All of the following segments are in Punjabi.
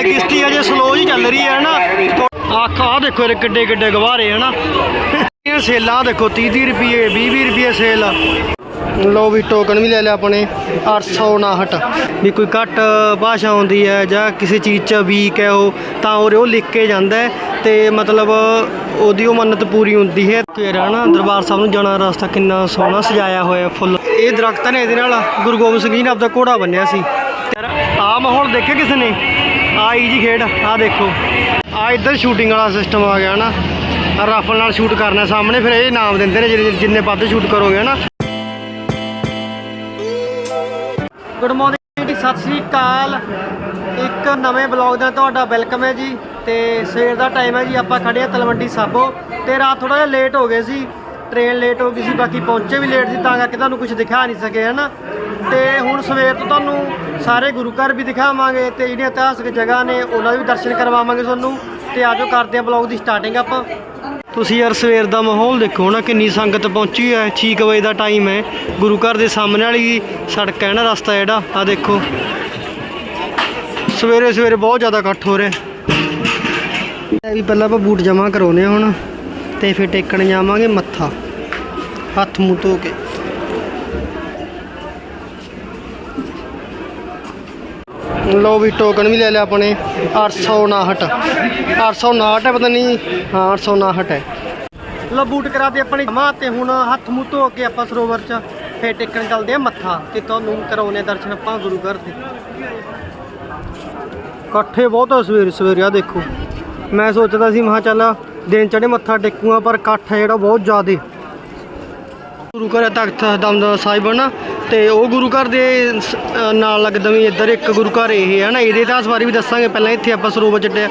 ਹੈ ਕਿਸ਼ਤੀ ਅਜੇ ਸਲੋ ਹੀ ਚੱਲ ਰਹੀ ਹੈ ਨਾ। ਆਖ ਆ ਦੇਖੋ ਇਹ ਕਿੱਡੇ ਕਿੱਡੇ ਗਵਾਰੇ ਹਨਾ। ਇਹ ਸੇਲਾਂ ਦੇਖੋ 30 30 ਰੁਪਏ 20 20 ਰੁਪਏ ਸੇਲ। ਲੋ ਵੀ ਟੋਕਨ ਵੀ ਲੈ ਲਿਆ ਆਪਣੇ 859 ਵੀ ਕੋਈ ਘੱਟ ਭਾਸ਼ਾ ਆਉਂਦੀ ਹੈ ਜਾਂ ਕਿਸੇ ਚੀਜ਼ 'ਚ ਵੀਕ ਹੈ ਉਹ, ਤਾਂ ਉਹ ਲਿਖ ਕੇ ਜਾਂਦਾ ਤੇ ਮਤਲਬ ਉਹਦੀ ਉਹ ਮੰਨਤ ਪੂਰੀ ਹੁੰਦੀ ਹੈ। ਤੇ ਨਾ ਦਰਬਾਰ ਸਾਹਿਬ ਨੂੰ ਜਾਣਾ ਰਸਤਾ ਕਿੰਨਾ ਸੋਹਣਾ ਸਜਾਇਆ ਹੋਇਆ ਫੁੱਲ। ਇਹ ਦਰਖਤ ਨੇ ਇਹਦੇ ਨਾਲ, ਗੁਰੂ ਗੋਬਿੰਦ ਸਿੰਘ ਜੀ ਨੇ ਆਪਦਾ ਘੋੜਾ ਬੰਨਿਆ ਸੀ। ਯਾਰ ਆ ਮਾਹੌਲ ਦੇਖਿਆ ਕਿਸੇ ਨੇ? ਆ ਜੀ ਖੇਡ ਆ ਦੇਖੋ। ਆ ਇੱਧਰ ਸ਼ੂਟਿੰਗ ਵਾਲਾ ਸਿਸਟਮ ਆ ਗਿਆ ਨਾ। ਆਹ ਰਾਫਲ ਨਾਲ ਸ਼ੂਟ ਕਰਨਾ ਸਾਹਮਣੇ, ਫਿਰ ਇਹ ਇਨਾਮ ਦਿੰਦੇ ਨੇ ਜਿਹੜੇ ਜਿੰਨੇ ਵੱਧ ਸ਼ੂਟ ਕਰੋਗੇ ਨਾ ਗੁੱਡ ਮਾਰਨਿੰਗ ਜੀ, ਸਤਿ ਸ੍ਰੀ ਅਕਾਲ। ਇੱਕ ਨਵੇਂ ਬਲੌਗ ਦਾ ਤੁਹਾਡਾ ਵੈਲਕਮ ਹੈ ਜੀ। ਤੇ ਸਵੇਰ ਦਾ ਟਾਈਮ ਹੈ ਜੀ, ਆਪਾਂ ਖੜੇ ਆ ਤਲਵੰਡੀ ਸਾਬੋ। ਤੇ ਰਾਤ ਥੋੜਾ ਜਿਹਾ ਲੇਟ ਹੋ ਗਏ ਸੀ। ਟ੍ਰੇਨ ਲੇਟ ਹੋ ਗਈ ਸੀ, ਬਾਕੀ ਪਹੁੰਚੇ ਵੀ ਲੇਟ ਸੀ, ਤਾਂ ਕਰਕੇ ਤੁਹਾਨੂੰ ਕੁਝ ਦਿਖਾ ਨਹੀਂ ਸਕੇ, ਹਨਾ? ਤੇ ਹੁਣ ਸਵੇਰ ਤੋਂ ਤੁਹਾਨੂੰ ਸਾਰੇ ਗੁਰੂ ਘਰ ਵੀ ਦਿਖਾਵਾਂਗੇ ਤੇ ਜਿਹੜੀਆਂ ਇਤਿਹਾਸਕ ਜਗ੍ਹਾ ਨੇ, ਉਹਨਾਂ ਦੇ ਵੀ ਦਰਸ਼ਨ ਕਰਵਾਵਾਂਗੇ ਤੁਹਾਨੂੰ। ਤੇ ਆਜੋ ਕਰਦੇ ਆ ਬਲੌਗ ਦੀ ਸਟਾਰਟਿੰਗ ਆਪਾਂ। ਤੁਸੀਂ ਯਾਰ ਸਵੇਰ ਦਾ ਮਾਹੌਲ ਦੇਖੋ ਨਾ, ਕਿੰਨੀ ਸੰਗਤ ਪਹੁੰਚੀ ਹੈ 6 ਵਜੇ ਦਾ ਟਾਈਮ ਹੈ। ਗੁਰੂ ਘਰ ਦੇ ਸਾਹਮਣੇ ਵਾਲੀ ਸੜਕ ਹੈ ਨਾ ਰਸਤਾ ਜਿਹੜਾ ਆ ਦੇਖੋ। ਸਵੇਰੇ ਸਵੇਰੇ ਬਹੁਤ ਜ਼ਿਆਦਾ ਇਕੱਠ ਹੋ ਰਿਹਾ। ਵੀ ਪਹਿਲਾਂ ਆਪਾਂ ਬੂਟ ਜਮਾ ਕਰਾਉਨੇ ਆ ਹੁਣ। ਤੇ ਫਿਰ ਟੇਕਣ ਜਾਵਾਂਗੇ ਮੱਥਾ। ਹੱਥ ਮੂੰਹ ਧੋ ਕੇ। ਲੋ ਵੀ ਟੋਕਨ ਵੀ ਲੈ ਲਿਆ ਆਪਣੇ। 859 859 ਹੈ, ਪਤਾ ਨਹੀਂ। ਹਾਂ 859 ਹੈ। ਲੋ ਬੂਟ ਕਰਾ ਦੇ ਆਪਣੀ ਮਾਂ ਤੇ ਹੁਣ ਹੱਥ ਮੂੰਹ ਧੋ ਕੇ ਆਪਾਂ ਸਰੋਵਰ ਚ ਫੇਰ ਟੇਕਣ ਚੱਲਦੇ ਆ ਮੱਥਾ। ਤੇ ਤੁਹਾਨੂੰ ਕਰਾਉਨੇ ਦਰਸ਼ਨ ਆਪਾਂ ਗੁਰੂ ਘਰ ਦੇ। ਇਕੱਠੇ ਬਹੁਤ ਸਵੇਰ ਸਵੇਰੇ ਸਵੇਰੇ ਆ ਦੇਖੋ। ਮੈਂ ਸੋਚਦਾ ਸੀ ਮਹਾ ਚੱਲ ਦਿਨ ਚੜੇ ਮੱਥਾ ਟੇਕੂਗਾ ਪਰ ਇਕੱਠ ਹੈ ਜਿਹੜਾ ਬਹੁਤ ਜ਼ਿਆਦੇ। ਗੁਰੂ ਘਰ ਤਖਤ ਦਮਦਮਾ ਸਾਹਿਬ ਨਾ ਤੇ ਉਹ ਗੁਰੂ ਘਰ ਦੇ ਨਾਲ ਲੱਗਦਾ ਵੀ ਇੱਧਰ ਇੱਕ ਗੁਰੂ ਘਰ ਇਹ ਹੈ ਨਾ ਇਹਦੇ ਇਤਿਹਾਸ ਬਾਰੇ ਵੀ ਦੱਸਾਂਗੇ, ਪਹਿਲਾਂ ਇੱਥੇ ਆਪਾਂ ਸਰੋਵਰ ਚੱਟੇ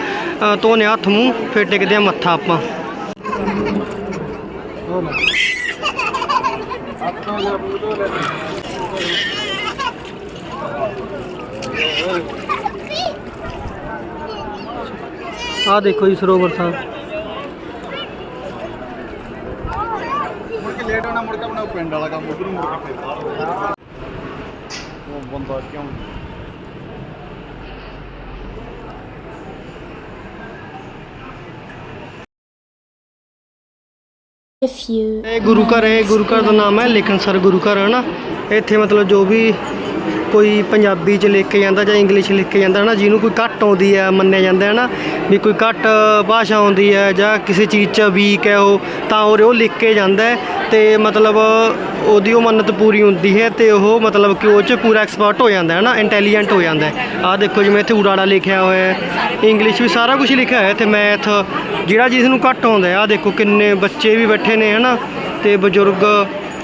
ਧੋਨੇ ਹੱਥ ਮੂੰਹ, ਫਿਰ ਟੇਕਦੇ ਆ ਮੱਥਾ ਆਪਾਂ। ਆਹ ਦੇਖੋ ਜੀ ਸਰੋਵਰ ਸਾਹਿਬ। ਮੁੜ ਕੇ ਲੇਟ ਹੋਣਾ ਮੁੜ ਕੇ ਆਪਣਾ ਪਿੰਡ ਵਾਲਾ ਕੰਮ ਉਧਰ ਮੁੜ ਕੇ ਫਿਰ ਬਾਹਰ ਹੋ ਜਾਣਾ। ਉਹ ਬੰਦਾ ਕਿਉਂ If you ਇਹ ਗੁਰੂ ਘਰ ਹੈ ਗੁਰੂ ਘਰ ਦਾ ਨਾਮ ਹੈ ਲੇਖਨਸਰ ਗੁਰੂ ਘਰ ਹੈ ਨਾ। ਇੱਥੇ ਮਤਲਬ ਜੋ ਵੀ ਕੋਈ ਪੰਜਾਬੀ ਚ ਲਿਖ ਕੇ ਜਾਂਦਾ ਜਾਂ ਇੰਗਲਿਸ਼ ਲਿਖ ਕੇ ਜਾਂਦਾ ਹੈ ਨਾ ਜਿਹਨੂੰ ਕੋਈ ਘੱਟ ਆਉਂਦੀ ਹੈ, ਮੰਨਿਆ ਜਾਂਦਾ ਹੈ ਨਾ ਵੀ ਕੋਈ ਘੱਟ ਭਾਸ਼ਾ ਆਉਂਦੀ ਹੈ ਜਾਂ ਕਿਸੇ ਚੀਜ਼ 'ਚ ਵੀਕ ਹੈ ਉਹ, ਤਾਂ ਉਹ ਉਹ ਲਿਖ ਕੇ ਜਾਂਦਾ ਹੈ ਤੇ ਮਤਲਬ ਉਹਦੀ ਉਹ ਮੰਨਤ ਪੂਰੀ ਹੁੰਦੀ ਹੈ ਤੇ ਉਹ ਮਤਲਬ ਕਿ ਉਹ 'ਚ ਪੂਰਾ ਐਕਸਪਰਟ ਹੋ ਜਾਂਦਾ ਹੈ ਨਾ ਇੰਟੈਲੀਜੈਂਟ ਹੋ ਜਾਂਦਾ ਹੈ। ਆਹ ਦੇਖੋ ਜਿਵੇਂ ਇੱਥੇ ਉਡਾੜਾ ਲਿਖਿਆ ਹੋਇਆ ਹੈ, ਇੰਗਲਿਸ਼ ਵੀ ਸਾਰਾ ਕੁਝ ਲਿਖਿਆ ਹੋਇਆ ਤੇ ਮੈਥ ਜਿਹੜਾ ਜਿਸ ਨੂੰ ਘੱਟ ਆਉਂਦਾ ਆਹ ਦੇਖੋ ਕਿੰਨੇ ਬੱਚੇ ਵੀ ਬੈਠੇ ਨੇ ਹਨਾ, ਤੇ ਬਜ਼ੁਰਗ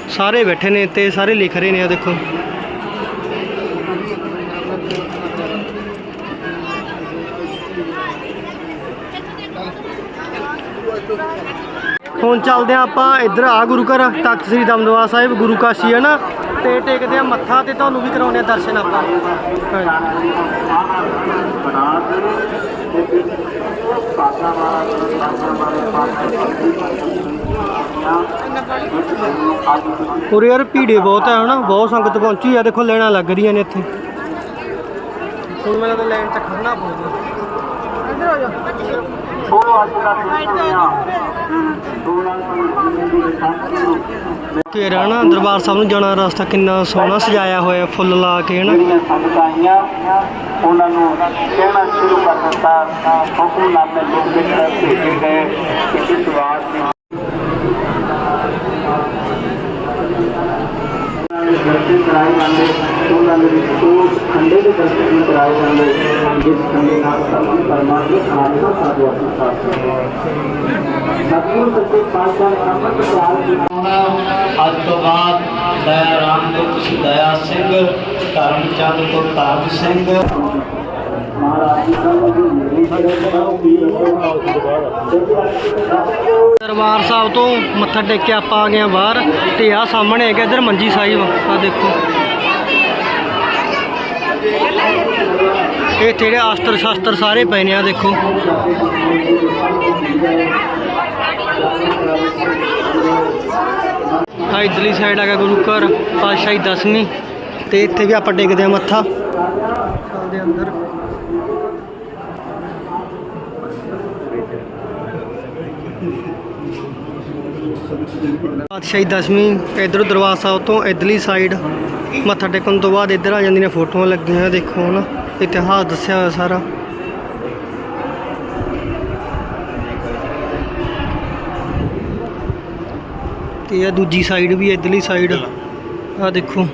ਸਾਰੇ ਬੈਠੇ ਨੇ ਤੇ ਸਾਰੇ ਲਿਖ ਰਹੇ ਨੇ ਆ ਦੇਖੋ। ਹੁਣ ਚੱਲਦੇ ਆ ਆਪਾਂ ਇੱਧਰ ਆ ਗੁਰੂ ਘਰ, ਤਖਤ ਸ੍ਰੀ ਦਮਦਮਾ ਸਾਹਿਬ, ਗੁਰੂ ਕਾਸ਼ੀ, ਹੈ ਨਾ? ਤੇ ਟੇਕਦੇ ਆ ਮੱਥਾ ਤੇ ਤੁਹਾਨੂੰ ਵੀ ਕਰਾਉਂਦੇ ਆ ਦਰਸ਼ਨ ਆਪਾਂ। ਹਾਂਜੀ। ਉਰੇ ਯਾਰ, ਭੀੜੇ ਬਹੁਤ ਹੈ ਹਨਾ ਬਹੁਤ ਸੰਗਤ ਪਹੁੰਚੀ ਆ, ਦੇਖੋ ਲੈਣਾ ਲੱਗ ਰਹੀਆਂ ਨੇ ਇੱਥੇ। ਹੁਣ ਮੈਨੂੰ ਤਾਂ ਲਾਈਨ 'ਚ ਖੜਨਾ ਪਊਗਾ ਤੇਰਾ ਨਾ ਦਰਬਾਰ ਸਾਹਿਬ ਨੂੰ ਜਾਣਾ ਰਸਤਾ ਕਿੰਨਾ ਸੋਹਣਾ ਸਜਾਇਆ ਹੋਇਆ ਫੁੱਲ ਲਾ ਕੇ ਹਨਾ? ਜਿਹੜੀਆਂ ਸੰਗਤਾਂ ਆਈਆਂ ਉਹਨਾਂ ਨੂੰ ਕਹਿਣਾ ਸ਼ੁਰੂ ਕਰ ਦਿੱਤਾ। ਹੁਕਮਨਾਮੇ ਲੋਕ ਦੇ ਤਰਫ ਭੇਜੇ ਗਏ ਕਿ ਇਸ ਵਾਰ ਦੀ ਦਰਸ਼ਨ ਕਰਾਏ ਜਾਂਦੇ ਉਹਨਾਂ ਦੇ ਵਿੱਚ ਖੰਡੇ ਦੇ ਦਰਸ਼ਨ ਵੀ ਕਰਾਏ ਜਾਂਦੇ ਜਿਸ ਖੰਡੇ ਨਾਲ ਸਭ ਪਰਮਾਤਮਾ ਆਤਮਾ ਸਾਧੂ ਆਪਣਾ ਸਾਥ ਸਤਿਗੁਰੂ ਸੱਚੇ ਪਾਤਸ਼ਾਹ ਨੇ ਅੰਮ੍ਰਿਤ ਪਿਆਰ ਕੀਤਾ ਅੱਜ ਤੋਂ ਬਾਅਦ ਦਇਆ ਰਾਮ ਤੋਂ ਦਇਆ ਸਿੰਘ ਧਰਮ ਚੰਦ ਤੋਂ ਧਰਮ ਸਿੰਘ। ਦਰਬਾਰ ਸਾਹਿਬ ਤੋਂ ਮੱਥਾ ਟੇਕ ਕੇ ਆਪਾਂ ਆ ਗਏ ਆ ਬਾਹਰ ਤੇ ਆ ਸਾਹਮਣੇ ਹੈਗਾ ਇੱਧਰ ਮੰਜੀ ਸਾਹਿਬ ਆ ਦੇਖੋ। ਇੱਥੇ ਜਿਹੜੇ ਆਸਤਰ ਸ਼ਾਸਤਰ ਸਾਰੇ ਪਏ ਨੇ ਆ, ਦੇਖੋ। ਆ ਇਧਰਲੀ ਸਾਈਡ ਗਿਆ ਗੁਰੂ ਘਰ ਪਾਤਸ਼ਾਹੀ ਦਸਵੀਂ। ਤੇ ਇੱਥੇ ਵੀ ਆਪਾਂ ਟੇਕਦੇ ਆ ਮੱਥਾ। ਦੇ ਅੰਦਰ। ਪਾਤਸ਼ਾਹੀ ਦਸਵੀਂ, ਇਧਰੋਂ ਦਰਵਾਜ਼ਾ ਸਾਹਿਬ ਤੋਂ ਇਧਰਲੀ ਸਾਈਡ ਮੱਥਾ ਟੇਕਣ ਤੋਂ ਬਾਅਦ ਇਧਰ ਆ ਜਾਂਦੀਆਂ ਫੋਟੋਆਂ ਲੱਗੀਆਂ, ਦੇਖੋ ਹਨਾ ਇਤਿਹਾਸ ਦੱਸਿਆ ਹੋਇਆ ਸਾਰਾ। ਤੇ ਇਹ ਦੂਜੀ ਸਾਈਡ ਵੀ ਇਧਰਲੀ ਸਾਈਡ ਆ ਦੇਖੋ,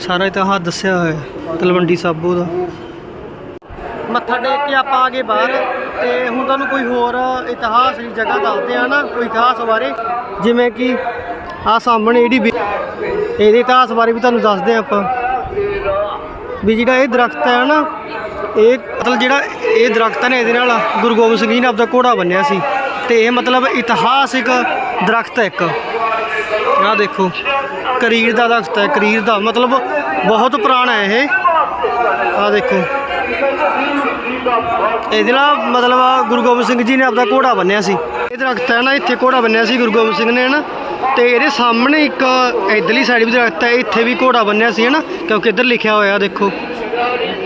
ਸਾਰਾ ਇਤਿਹਾਸ ਦੱਸਿਆ ਹੋਇਆ ਹੈ, ਤਲਵੰਡੀ ਸਾਬੋ ਦਾ। ਮੱਥਾ ਟੇਕ ਕੇ ਆਪਾਂ ਆ ਗਏ ਬਾਹਰ, ਤੇ ਹੁਣ ਤੁਹਾਨੂੰ ਕੋਈ ਹੋਰ ਇਤਿਹਾਸ ਦੀ ਜਗ੍ਹਾ ਦੱਸਦੇ ਆ ਨਾ, ਕੋਈ ਇਤਿਹਾਸ ਬਾਰੇ, ਜਿਵੇਂ ਕਿ ਆ ਸਾਹਮਣੇ ਜਿਹੜੀ ਇਹਦੇ ਇਤਿਹਾਸ ਬਾਰੇ ਵੀ ਤੁਹਾਨੂੰ ਦੱਸਦੇ ਆ ਆਪਾਂ। ਵੀ ਜਿਹੜਾ ਇਹ ਦਰਖਤ ਹੈ ਨਾ, ਇਹ ਮਤਲਬ ਜਿਹੜਾ ਇਹ ਦਰਖਤ ਨੇ ਇਹਦੇ ਨਾਲ ਗੁਰੂ ਗੋਬਿੰਦ ਸਿੰਘ ਜੀ ਨੇ ਆਪਦਾ ਘੋੜਾ ਬੰਨਿਆ ਸੀ। ਤੇ ਇਹ ਮਤਲਬ ਇਤਿਹਾਸਿਕ ਦਰਖਤ ਹੈ ਇੱਕ। ਆਹ ਦੇਖੋ, ਕਰੀਰ ਦਾ ਦਰਖਤ ਹੈ, ਕਰੀਰ ਦਾ ਮਤਲਬ ਬਹੁਤ ਪੁਰਾਣਾ ਹੈ ਇਹ। ਆਹ ਦੇਖੋ। ਇਹਦੇ ਨਾਲ ਮਤਲਬ ਗੁਰੂ ਗੋਬਿੰਦ ਸਿੰਘ ਜੀ ਨੇ ਆਪਦਾ ਘੋੜਾ ਬੰਨਿਆ ਸੀ। ਇਹ ਦਰਖਤ ਹੈ ਨਾ, ਇੱਥੇ ਘੋੜਾ ਬੰਨਿਆ ਸੀ ਗੁਰੂ ਗੋਬਿੰਦ ਸਿੰਘ ਨੇ ਨਾ। ਤੇ ਇਹਦੇ ਸਾਹਮਣੇ ਇੱਕ ਇਧਰਲੀ ਸਾਈਡ ਵੀ ਦਰਖਤ ਹੈ, ਇੱਥੇ ਵੀ ਘੋੜਾ ਬੰਨਿਆ ਸੀ ਹੈ ਨਾ ਕਿਉਂਕਿ ਇੱਧਰ ਲਿਖਿਆ ਹੋਇਆ, ਦੇਖੋ।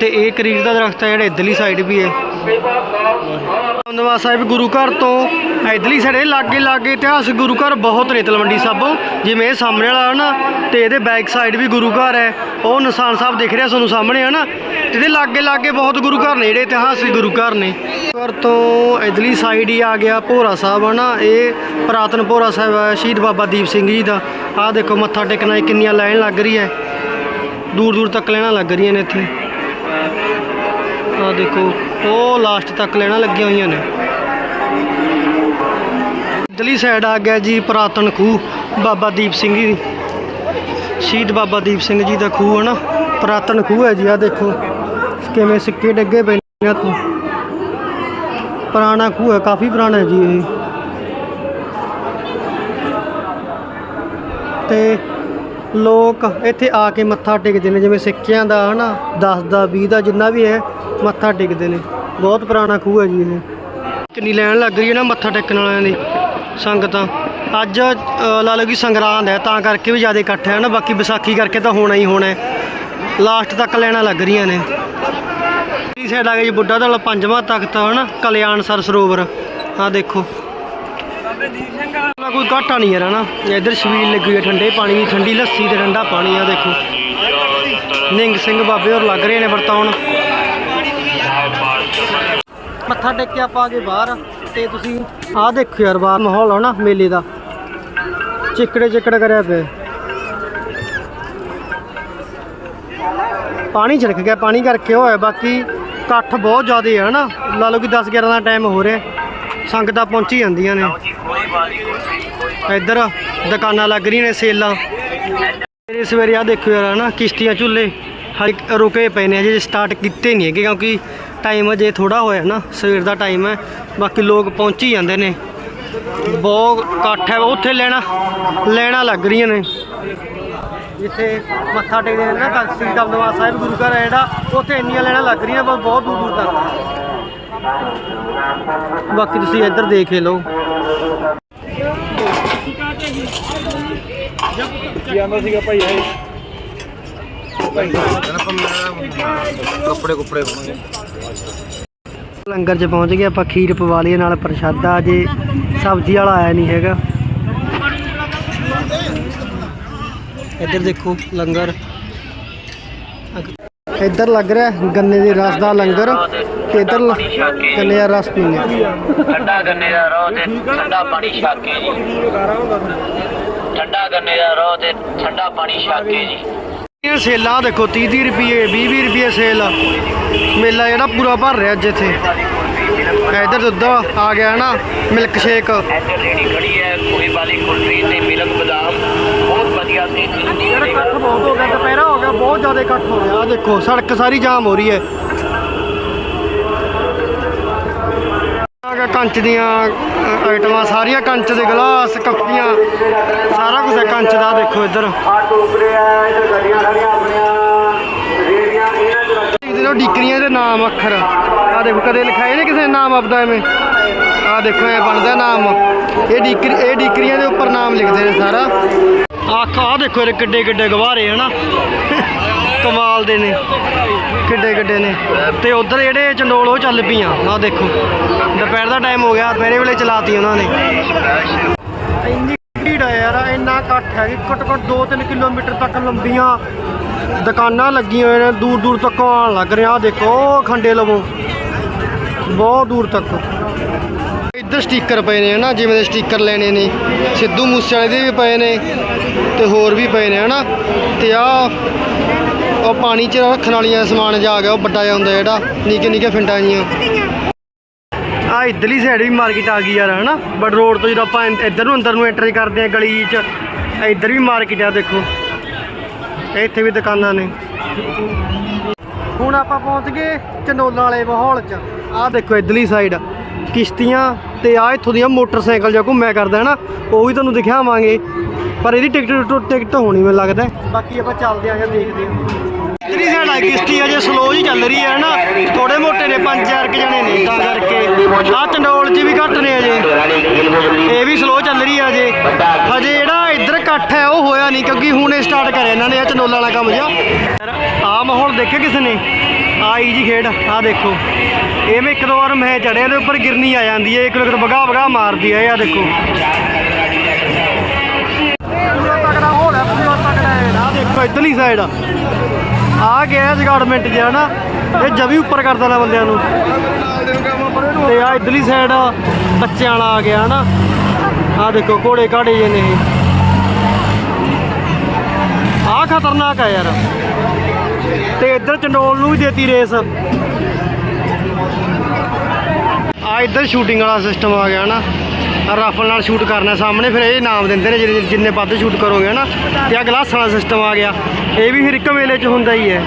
ਤੇ ਇਹ ਕਰੀਰ ਦਾ ਦਰਖਤ ਹੈ, ਜਿਹੜਾ ਇਧਰਲੀ ਸਾਈਡ ਵੀ ਹੈ। ਨਵਾਂ ਸਾਹਿਬ ਗੁਰੂ ਘਰ ਤੋਂ। ਇਧਰਲੀ ਸਾਡੇ ਲਾਗੇ ਲਾਗੇ ਇਤਿਹਾਸਕ ਗੁਰੂ ਘਰ ਬਹੁਤ ਨੇ ਤਲਵੰਡੀ ਸਾਬੋ ਜਿਵੇਂ ਇਹ ਸਾਹਮਣੇ ਵਾਲਾ ਹੈ ਨਾ ਤੇ ਇਹਦੇ ਬੈਕ ਸਾਈਡ ਵੀ ਗੁਰੂ ਘਰ ਹੈ। ਉਹ ਨਿਸ਼ਾਨ ਸਾਹਿਬ ਦਿਖ ਰਿਹਾ ਤੁਹਾਨੂੰ ਸਾਹਮਣੇ ਹੈ ਨਾ ਤੇ ਇਹਦੇ ਲਾਗੇ ਲਾਗੇ ਬਹੁਤ ਗੁਰੂ ਘਰ ਨੇ, ਜਿਹੜੇ ਇਤਿਹਾਸਿਕ ਗੁਰੂ ਘਰ ਨੇ। ਘਰ ਤੋਂ ਇਧਰਲੀ ਸਾਈਡ ਹੀ ਆ ਗਿਆ ਭੋਰਾ ਸਾਹਿਬ ਹੈ ਨਾ ਇਹ ਪੁਰਾਤਨ ਭੋਰਾ ਸਾਹਿਬ ਹੈ ਸ਼ਹੀਦ ਬਾਬਾ ਦੀਪ ਸਿੰਘ ਜੀ ਦਾ। ਆਹ ਦੇਖੋ ਮੱਥਾ ਟੇਕਣਾ ਕਿੰਨੀਆਂ ਲਾਈਨ ਲੱਗ ਰਹੀ ਹੈ। ਦੂਰ ਦੂਰ ਤੱਕ ਲੈਣਾ ਲੱਗ ਰਹੀਆਂ ਨੇ ਇੱਥੇ। ਆਹ ਦੇਖੋ। ਉਹ ਲਾਸਟ ਤੱਕ ਲੈਣਾ ਲੱਗੀਆਂ ਹੋਈਆਂ ਨੇ। ਇਧਰਲੀ ਸਾਈਡ ਆ ਗਿਆ ਜੀ ਪੁਰਾਤਨ ਖੂਹ, ਬਾਬਾ ਦੀਪ ਸਿੰਘ ਜੀ ਸ਼ਹੀਦ ਬਾਬਾ ਦੀਪ ਸਿੰਘ ਜੀ ਦਾ ਖੂਹ ਹੈ ਨਾ, ਪੁਰਾਤਨ ਖੂਹ ਹੈ ਜੀ ਆ ਦੇਖੋ, ਕਿਵੇਂ ਸਿੱਕੇ ਡੱਗੇ ਪਏ ਨੇ ਪੁਰਾਣਾ ਖੂਹ ਹੈ, ਕਾਫੀ ਪੁਰਾਣਾ ਹੈ ਜੀ ਇਹ। ਤੇ ਲੋਕ ਇੱਥੇ ਆ ਕੇ ਮੱਥਾ ਟੇਕਦੇ ਨੇ, ਜਿਵੇਂ ਸਿੱਕਿਆਂ ਦਾ ਹਨਾ 10 ਦਾ 20 ਦਾ ਜਿੰਨਾ ਵੀ ਹੈ, ਮੱਥਾ ਟੇਕਦੇ ਨੇ। ਬਹੁਤ ਪੁਰਾਣਾ ਖੂਹ ਹੈ ਜੀ ਇਹ। ਕਿੰਨੀ ਲੈਣ ਲੱਗ ਰਹੀ ਹੈ ਨਾ ਮੱਥਾ ਟੇਕਣ ਵਾਲਿਆਂ ਦੀ ਸੰਗਤਾਂ। ਅੱਜ ਲਾ ਲਓ ਕਿ ਸੰਗਰਾਂਦ ਹੈ, ਤਾਂ ਕਰਕੇ ਵੀ ਜ਼ਿਆਦਾ ਇਕੱਠ ਹੈ ਨਾ, ਬਾਕੀ ਵਿਸਾਖੀ ਕਰਕੇ ਤਾਂ ਹੋਣਾ ਹੀ ਹੋਣਾ ਲਾਸਟ ਤੱਕ ਲੈਣਾ ਲੱਗ ਰਹੀਆਂ ਨੇ। ਇਸ ਸਾਈਡ ਆ ਗਿਆ ਜੀ ਬੁੱਢਾ ਦਲ, ਪੰਜਵਾਂ ਤਖਤ, ਹਨਾ ਕਲਿਆਣਸਰ ਸਰੋਵਰ। ਆਹ ਦੇਖੋ। ਕੋਈ ਘਾਟਾ ਨਹੀਂ ਯਾਰ ਹਨਾ ਇੱਧਰ ਛਬੀਲ ਲੱਗੀ ਹੋਈ ਹੈ ਠੰਡੇ ਪਾਣੀ ਦੀ, ਠੰਡੀ ਲੱਸੀ ਤੇ ਠੰਡਾ ਪਾਣੀ ਆ, ਦੇਖੋ। ਨਿੰਗ ਸਿੰਘ ਬਾਬੇ ਹੋਰ ਲੱਗ ਰਹੇ ਨੇ ਵਰਤਾਉਣ। ਮੱਥਾ ਟੇਕ ਕੇ ਆਪਾਂ ਆ ਬਾਹਰ, ਤੇ ਤੁਸੀਂ ਆਹ ਦੇਖੋ ਯਾਰ ਬਾਹਰ ਮਾਹੌਲ ਹੈ ਨਾ, ਮੇਲੇ ਦਾ। ਚਿੱਕੜੇ ਚਿੱਕੜ ਕਰਿਆ ਪਿਆ। ਪਾਣੀ ਛਿੜਕ ਗਿਆ, ਪਾਣੀ ਕਰਕੇ ਹੋਇਆ, ਬਾਕੀ ਇਕੱਠ ਬਹੁਤ ਜ਼ਿਆਦਾ ਹੈ ਨਾ? ਲਾ ਲਓ ਕਿ 10 11 ਦਾ ਟਾਈਮ ਹੋ ਰਿਹਾ। ਸੰਗਤਾਂ ਪਹੁੰਚੀ ਜਾਂਦੀਆਂ ਨੇ। ਇੱਧਰ ਦੁਕਾਨਾਂ ਲੱਗ ਰਹੀਆਂ ਨੇ ਸੇਲਾਂ। ਸਵੇਰੇ ਸਵੇਰੇ ਆ ਦੇਖੋ ਯਾਰ ਹਨਾ ਕਿਸ਼ਤੀਆਂ ਝੁੱਲੇ। ਹਰ ਰੁਕੇ ਪਏ ਨੇ ਅਜੇ ਸਟਾਰਟ ਕੀਤੇ ਨਹੀਂ ਹੈਗੇ ਕਿਉਂਕਿ ਟਾਈਮ ਅਜੇ ਥੋੜਾ ਹੋਇਆ ਨਾ ਸਵੇਰ ਦਾ ਟਾਈਮ ਹੈ। ਬਾਕੀ ਲੋਕ ਪਹੁੰਚੀ ਜਾਂਦੇ ਨੇ। ਬਹੁਤ ਇਕੱਠ ਹੈ ਉੱਥੇ ਲੈਣਾ ਲੈਣਾ ਲੱਗ ਰਹੀਆਂ ਨੇ। ਜਿੱਥੇ ਮੱਥਾ ਟੇਕਦੇ ਨੇ ਨਾ ਸ੍ਰੀ ਦਮਦਮਾ ਸਾਹਿਬ ਗੁਰੂ ਘਰ ਹੈ ਜਿਹੜਾ ਉੱਥੇ ਇੰਨੀਆਂ ਲੈਣਾ ਲੱਗ ਰਹੀਆਂ ਬਹੁਤ ਦੂਰ ਦੂਰ ਤੱਕ। ਬਾਕੀ ਤੁਸੀਂ ਇੱਧਰ ਦੇਖ ਹੀ ਲਓ। ਕੀ ਆਂਦਾ ਸੀਗਾ ਭਾਈ ਇਹ? ਕੱਪੜੇ ਕੁੱਪੜੇ ਹੋਣਗੇ ਲੰਗਰ 'ਚ ਪਹੁੰਚ ਗਏ ਆਪਾਂ ਖੀਰ ਪਵਾ ਲਈਏ ਨਾਲ ਪ੍ਰਸ਼ਾਦਾ ਜੇ ਸਬਜ਼ੀ ਵਾਲਾ ਆਇਆ ਨਹੀਂ ਹੈਗਾ। ਇੱਧਰ ਦੇਖੋ ਲੰਗਰ। ਇੱਧਰ ਲੱਗ ਰਿਹਾ ਗੰਨੇ ਦੇ ਰਸ ਦਾ ਲੰਗਰ ਤੇ ਇੱਧਰ ਗੰਨੇ ਦਾ ਰਸ ਪੀਣੇ ਠੰਡਾ ਗੰਨੇ ਦਾ ਰੋ ਤੇ ਠੰਡਾ ਪਾਣੀ ਛਕ ਕੇ ਜੀ। ਠੰਡਾ ਗੰਨੇ ਦਾ ਰੋ ਤੇ ਠੰਡਾ ਪਾਣੀ ਛਕ ਕੇ ਜੀ। ਇਹ ਸੇਲਾਂ ਦੇਖੋ 30 30 ਰੁਪਏ 20 20 ਰੁਪਏ ਸੇਲ। ਮੇਲਾ ਜਿਹੜਾ ਪੂਰਾ ਭਰ ਰਿਹਾ ਅੱਜ ਇੱਥੇ। ਇੱਧਰ ਦੁੱਧ ਆ ਗਿਆ ਨਾ ਮਿਲਕ ਸ਼ੇਕ ਇੱਧਰ ਰੇੜੀ ਖੜੀ ਹੈ ਕੋਈ ਵਾਲੀ ਕੁਲਫੀ ਤੇ ਮਿਲਕ ਬਦਾਮ। ਬਹੁਤ ਵਧੀਆ ਤੇ ਜ਼ਿਆਦਾ ਇਕੱਠ ਹੋ ਰਿਹਾ। ਆ ਦੇਖੋ, ਸੜਕ ਸਾਰੀ ਜਾਮ ਹੋ ਰਹੀ ਹੈ। ਆ ਕੰਚ ਦੀਆਂ ਆਈਟਮਾਂ ਸਾਰੀਆਂ ਕੰਚ ਦੇ ਗਲਾਸ ਕੱਪੀਆਂ ਸਾਰਾ ਕੁਝ ਹੈ ਕੰਚ ਦਾ, ਦੇਖੋ ਇੱਧਰ। ਆ ਟੋਕਰੇ ਆ ਇਧਰ ਗੱਡੀਆਂ ਖੜੀਆਂ ਆਪਣੀਆਂ ਰੇੜੀਆਂ ਇਹਨਾਂ ਚ ਰੱਖ ਡਿਕਰੀਆਂ ਦੇ ਨਾਮ ਅੱਖਰ। ਆ ਦੇਖੋ, ਕਦੇ ਲਿਖਾਏ ਨੇ ਕਿਸੇ ਨਾਮ ਆਪਦਾ ਐਵੇਂ? ਆ ਦੇਖੋ, ਐ ਬਣਦਾ ਨਾਮ। ਇਹ ਡਿਕਰੀ, ਇਹ ਡਿਕਰੀਆਂ ਦੇ ਉੱਪਰ ਨਾਮ ਲਿਖਦੇ ਨੇ ਸਾਰਾ। ਆਖ ਆ ਦੇਖੋ ਇਹ ਕਿੱਡੇ ਕਿੱਡੇ ਗਵਾਰੇ ਹਨਾ? ਕਮਾਲ ਦੇ ਨੇ। ਕਿੱਡੇ ਕਿੱਡੇ ਨੇ। ਤੇ ਉਧਰ ਜਿਹੜੇ ਚੰਡੋਲ ਉਹ ਚੱਲ ਪਈਆਂ। ਆ ਦੇਖੋ। ਦੁਪਹਿਰ ਦਾ ਟਾਈਮ ਹੋ ਗਿਆ। ਦੁਪਹਿਰੇ ਵੇਲੇ ਚਲਾਤੀ ਉਹਨਾਂ ਨੇ। ਇੰਨੀ ਭੀੜ ਹੈ ਯਾਰ। ਇੰਨਾ ਇਕੱਠ ਹੈ ਕਿ ਘੱਟੋ ਘੱਟ 2-3 ਕਿਲੋਮੀਟਰ ਤੱਕ ਲੰਬੀਆਂ ਦੁਕਾਨਾਂ ਲੱਗੀਆਂ ਹੋਈਆਂ ਨੇ। ਦੂਰ ਦੂਰ ਤੱਕ ਆਉਣ ਲੱਗ ਰਿਹਾ। ਆਹ ਦੇਖੋ ਖੰਡੇ ਲਵੋ। ਬਹੁਤ ਦੂਰ ਤੱਕ। ਇੱਧਰ ਸਟicker ਪਏ ਨੇ, ਹਨਾ? ਜਿਵੇਂ ਦੇ ਸਟicker ਲੈਣੇ ਨੇ। ਸਿੱਧੂ ਮੂਸੇ ਵਾਲੇ ਦੇ ਵੀ ਪਏ ਨੇ। ਤੇ ਹੋਰ ਵੀ ਪਏ ਨੇ, ਹਨਾ? ਤੇ ਆ ਉਹ ਪਾਣੀ 'ਚ ਰੱਖਣ ਵਾਲੀਆਂ ਸਮਾਨ ਜਾ ਗਿਆ ਉਹ ਵੱਡਾ ਜਿਹਾ ਹੁੰਦਾ ਜਿਹੜਾ, ਨਿੱਕੇ ਨਿੱਕੇ ਫਿੰਟਾਂ ਜੀਆਂ ਆ ਇਧਰਲੀ ਸਾਈਡ ਵੀ ਮਾਰਕੀਟ ਆ ਗਈ ਯਾਰ, ਹਨਾ? ਬਟ ਰੋਡ ਤੋਂ ਜਦੋਂ ਆਪਾਂ ਇੱਧਰ ਨੂੰ ਅੰਦਰ ਨੂੰ ਐਂਟਰ ਕਰਦੇ ਆ ਗਲੀ 'ਚ, ਇੱਧਰ ਵੀ ਮਾਰਕੀਟ ਆ ਦੇਖੋ। ਇੱਥੇ ਵੀ ਦੁਕਾਨਾਂ ਨੇ। ਹੁਣ ਆਪਾਂ ਪਹੁੰਚ ਗਏ ਚੰਡੋਲਾਂ ਵਾਲੇ ਮਾਹੌਲ 'ਚ। ਆਹ ਦੇਖੋ ਇਧਰਲੀ ਸਾਈਡ ਕਿਸ਼ਤੀਆਂ ਤੇ ਆ ਇੱਥੋਂ ਦੀਆਂ ਮੋਟਰਸਾਈਕਲ ਜਾਂ ਘੁੰਮਿਆ ਕਰਦਾ ਹੈ ਨਾ ਉਹ ਵੀ ਤੁਹਾਨੂੰ ਦਿਖਾਵਾਂਗੇ। ਪਰ ਇਹਦੀ ਟਿਕਟ ਟਿਕਟ ਹੋਣੀ ਮੈਨੂੰ ਲੱਗਦਾ। ਬਾਕੀ ਆਪਾਂ ਚੱਲਦੇ ਆਂ ਜਾਂ ਦੇਖਦੇ ਆਂ ਇਤਨੀ ਕਿਸ਼ਤੀ ਅਜੇ ਸਲੋ ਹੀ ਚੱਲ ਰਹੀ ਹੈ ਨਾ ਥੋੜੇ ਮੋਟੇ ਨੇ, ਪੰਜ ਚਾਰ ਕੁ ਜਣੇ ਨੇ ਤਾਂ ਕਰਕੇ। ਆ ਚੰਡੋਲ 'ਚ ਵੀ ਘੱਟ ਨੇ ਅਜੇ। ਇਹ ਵੀ ਸਲੋ ਚੱਲ ਰਹੀ ਹੈ ਅਜੇ। ਹਜੇ ਜਿਹੜਾ ਇੱਧਰ ਇਕੱਠ ਹੈ, ਉਹ ਹੋਇਆ ਨਹੀਂ, ਕਿਉਂਕਿ ਹੁਣ ਇਹ ਸਟਾਰਟ ਕਰਿਆ ਇਹਨਾਂ ਨੇ, ਇਹ ਚੰਡੋਲਾਂ ਵਾਲਾ ਕੰਮ ਜਿਹਾ। ਯਾਰ ਆਹ ਮਾਹੌਲ ਦੇਖਿਆ ਕਿਸ ਨੇ? ਆਈ ਜੀ ਖੇਡ, ਆਹ ਦੇਖੋ। ਇਹ ਮੈਂ ਇੱਕ ਦੋ ਵਾਰ ਮੈਂ ਚੜਿਆ ਦੇ ਉੱਪਰ ਗਿਰਨੀ ਆ ਜਾਂਦੀ ਹੈ ਇੱਕ ਇੱਕ ਵਗਾ ਵਗਾ ਮਾਰਦੀ ਹੈ ਇਹ ਦੇਖੋ। ਪੂਰਾ ਤਕੜਾ ਹੋਲ ਹੈ, ਪੂਰਾ ਤਕੜਾ ਹੈ। ਆਹ ਦੇਖੋ, ਇੱਧਰਲੀ ਸਾਈਡ ਆ ਗਿਆ ਜਗਾਰਡਮੈਂਟ ਜਿਹਾ ਨਾ ਇਹ ਜਵੀ ਉੱਪਰ ਕਰਦਾ ਨਾ ਬੰਦਿਆਂ ਨੂੰ। ਤੇ ਆ ਇਧਰਲੀ ਸਾਈਡ ਬੱਚਿਆਂ ਵਾਲਾ ਆ ਗਿਆ ਹਨਾ। ਆ ਦੇਖੋ, ਘੋੜੇ ਘਾੜੇ ਜੇ ਨੇ ਆ ਖਤਰਨਾਕ ਆ ਯਾਰ। ਤੇ ਇੱਧਰ ਚੰਡੋਲ ਨੂੰ ਵੀ ਦੇਤੀ ਰੇਸ। ਆ ਇੱਧਰ ਸ਼ੂਟਿੰਗ ਵਾਲਾ ਸਿਸਟਮ ਆ ਗਿਆ ਹਨਾ। ਆਹ ਰਾਫਲ ਨਾਲ ਸ਼ੂਟ ਕਰਨਾ ਸਾਹਮਣੇ, ਫਿਰ ਇਹ ਇਨਾਮ ਦਿੰਦੇ ਨੇ ਜਿਹੜੇ ਜਿੰਨੇ ਵੱਧ ਸ਼ੂਟ ਕਰੋਗੇ, ਹਨਾ? ਤੇ ਆ ਗਲਾਸਾਂ ਦਾ ਸਿਸਟਮ ਆ ਗਿਆ। ਇਹ ਵੀ ਹਰ ਇੱਕ ਮੇਲੇ 'ਚ ਹੁੰਦਾ ਹੀ ਹੈ।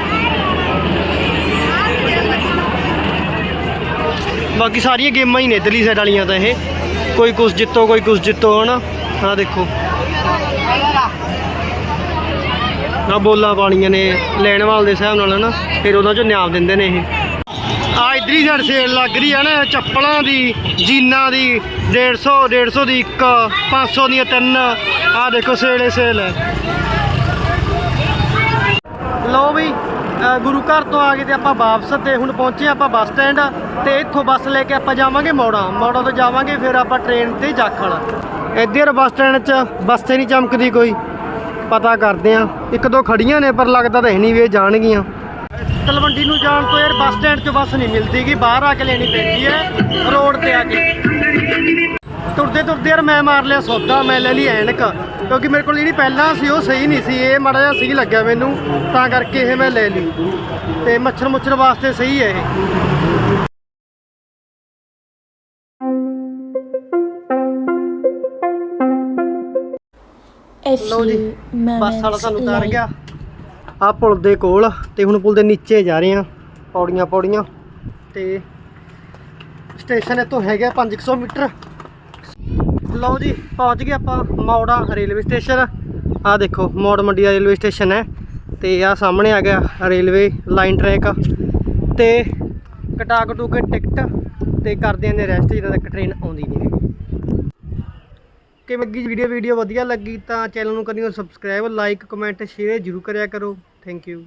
ਬਾਕੀ ਸਾਰੀਆਂ ਗੇਮਾਂ ਹੀ ਨੇ ਇੱਧਰਲੀ ਸਾਈਡ ਵਾਲੀਆਂ ਤਾਂ ਇਹ। ਕੋਈ ਕੁਛ ਜਿੱਤੋ, ਕੋਈ ਕੁਛ ਜਿੱਤੋ, ਹਨਾ? ਆ ਦੇਖੋ। ਆ ਬੋਲਾਂ ਪਾਣੀਆਂ ਨੇ ਲੈਣ ਵਾਲ ਦੇ ਹਿਸਾਬ ਨਾਲ, ਹਨਾ? ਫਿਰ ਉਹਨਾਂ ਚੋਂ ਨਿਆਮ ਦਿੰਦੇ ਨੇ ਇਹ। ਆ ਇਧਰਲੀ ਸਾਈਡ ਸੇਲ ਲੱਗ ਰਹੀ ਹੈ ਨਾ ਚੱਪਲਾਂ ਦੀ, ਜੀਨਾਂ ਦੀ 150 150 ਦੀ ਇੱਕ 500 ਦੀਆਂ ਤਿੰਨ। ਆ ਦੇਖੋ ਸੇਲੇ ਸੇਲ ਹੈ। ਲਓ ਵੀ ਗੁਰੂ ਘਰ ਤੋਂ ਆ ਗਏ ਤੇ ਆਪਾਂ ਵਾਪਸ ਤੇ ਹੁਣ ਪਹੁੰਚੇ ਆਪਾਂ ਬੱਸ ਸਟੈਂਡ ਤੇ ਇੱਥੋਂ ਬੱਸ ਲੈ ਕੇ ਆਪਾਂ ਜਾਵਾਂਗੇ ਮੋੜਾ। ਮੋੜਾ ਤੋਂ ਜਾਵਾਂਗੇ, ਫਿਰ ਆਪਾਂ ਟ੍ਰੇਨ ਤੇ ਜਾਖਲ। ਇੱਧਰ ਬੱਸ ਸਟੈਂਡ 'ਚ ਬੱਸ ਤੇ ਨਹੀਂ ਚਮਕਦੀ ਕੋਈ। ਪਤਾ ਕਰਦੇ ਆ ਇੱਕ ਦੋ ਖੜੀਆਂ ਨੇ, ਪਰ ਲੱਗਦਾ ਤਾਂ ਹੈ ਨਹੀਂ ਵੀ ਇਹ ਜਾਣਗੀਆਂ। ਤਲਵੰਡੀ ਨੂੰ ਜਾਣ ਤੋਂ ਯਾਰ ਬੱਸ ਸਟੈਂਡ 'ਚ ਬੱਸ ਨਹੀਂ ਮਿਲਦੀਗੀ ਬਾਹਰ ਆ ਕੇ ਲੈਣੀ ਪੈਂਦੀ ਹੈ ਰੋਡ ਤੇ ਆ ਕੇ। ਤੁਰਦੇ ਤੁਰਦੇ ਯਾਰ ਮੈਂ ਮਾਰ ਲਿਆ ਸੌਦਾ ਮੈਂ ਲੈ ਲਈ ਐਨਕ ਕਿਉਂਕਿ ਮੇਰੇ ਕੋਲ ਜਿਹੜੀ ਪਹਿਲਾਂ ਸੀ ਉਹ ਸਹੀ ਨਹੀਂ ਸੀ ਇਹ ਮਾੜਾ ਜਿਹਾ ਸਹੀ ਲੱਗਿਆ ਮੈਨੂੰ ਤਾਂ ਕਰਕੇ ਇਹ ਮੈਂ ਲੈ ਲਈ। ਤੇ ਮੱਛਰ ਮੁੱਛਰ ਵਾਸਤੇ ਸਹੀ ਹੈ ਇਹ। ਲਓ ਜੀ ਬੱਸ ਵਾਲਾ ਸਾਨੂੰ ਉਤਾਰ. ਗਿਆ। ਆ ਪੁਲ ਦੇ ਕੋਲ ਤੇ ਹੁਣ ਪੁਲ ਦੇ ਨੀਚੇ ਜਾ ਰਹੇ ਆ ਪੌੜੀਆਂ ਪੌੜੀਆਂ ਤੇ ਸਟੇਸ਼ਨ ਇੱਥੋਂ ਹੈਗਾ 500 ਮੀਟਰ। ਲਓ ਜੀ, ਪਹੁੰਚ ਗਏ ਆਪਾਂ ਮੌੜਾ ਰੇਲਵੇ ਸਟੇਸ਼ਨ। ਆ ਦੇਖੋ, ਮੌੜ ਮੰਡੀ ਦਾ ਰੇਲਵੇ ਸਟੇਸ਼ਨ ਹੈ ਤੇ ਆ ਸਾਹਮਣੇ ਆ ਗਿਆ ਰੇਲਵੇ ਲਾਈਨ ਟਰੈਕ ਤੇ ਕਟਾ ਕਟੂ ਕੇ ਟਿਕਟ ਤੇ ਕਰਦੇ ਨੇ ਰੈਸਟ ਜਦੋਂ ਤੱਕ ਟ੍ਰੇਨ ਆਉਂਦੀ ਨਹੀਂ ਹੈਗੀ। ਕਿ ਲੱਗੀ ਵੀਡੀਓ ਵੀਡੀਓ ਵਧੀਆ ਲੱਗੀ ਤਾਂ ਚੈਨਲ ਨੂੰ ਕਰਿਓ ਸਬਸਕ੍ਰਾਈਬ ਲਾਈਕ ਕਮੈਂਟ ਸ਼ੇਅਰ ਜ਼ਰੂਰ ਕਰਿਆ ਕਰੋ। Thank you